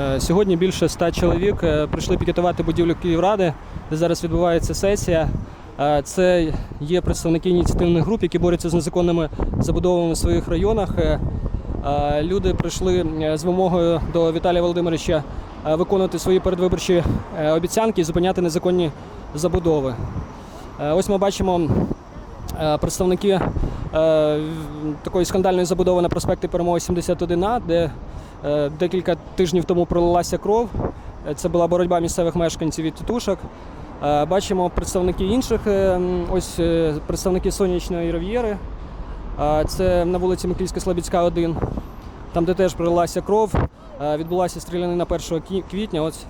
Е, Сьогодні більше ста чоловік е, прийшли пікетувати будівлю Київради, де зараз відбувається сесія. Е, Це є представники ініціативних груп, які борються з незаконними забудовами в своїх районах. Люди прийшли з вимогою до Віталія Володимировича виконувати свої передвиборчі обіцянки і зупиняти незаконні забудови. Ось ми бачимо представники е, такої скандальної забудови на проспекті Перемоги 71А, де е, декілька тижнів тому пролилася кров. Е, Це була боротьба місцевих мешканців від тітушок. Е, Бачимо представники інших, е, ось е, представники сонячної рив'єри. Е, Це на вулиці Микільська Слобідська, 1, там, де теж пролилася кров. Е, Відбулася стрілянина 1 квітня. Ось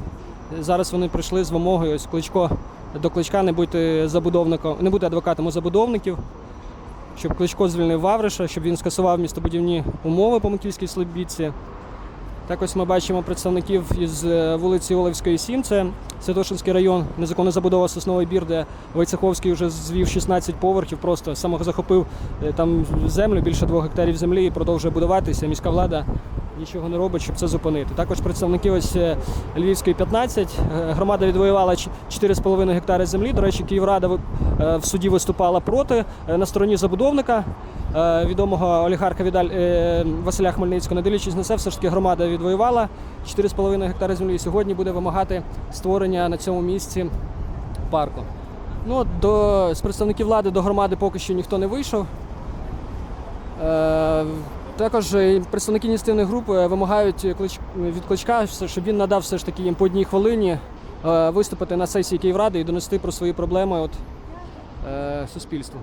зараз вони прийшли з вимогою. Ось кличко до кличка не бути забудовником, не бути адвокатом у забудовників, щоб кличко звільнив Вавриша, щоб він скасував містобудівні умови по Микільській Слобідці. Так ось ми бачимо представників із е, вулиці Олевської 7, це Святошинський район, незаконна забудова Сосновий бір, де Войцеховський вже звів 16 поверхів, просто самозахопив е, там землю, більше двох гектарів землі і продовжує будуватися. Міська влада нічого не робить, щоб це зупинити. Також представники ось е, Львівської 15. Е, Громада відвоювала 4,5 гектари землі. До речі, Київрада е, в суді виступала проти на стороні забудовника. Відомого олігарха Відаль Василя Хмельницького, не дивлячись на це, все ж таки громада відвоювала 4,5 гектари землі і сьогодні буде вимагати створення на цьому місці парку. Ну, до, з представників влади до громади поки що ніхто не вийшов. Також е, представники ініціативної груп е, вимагають від кличка, щоб він надав все ж таки їм по одній хвилині е, виступити на сесії Київради і донести про свої проблеми от, е, суспільству.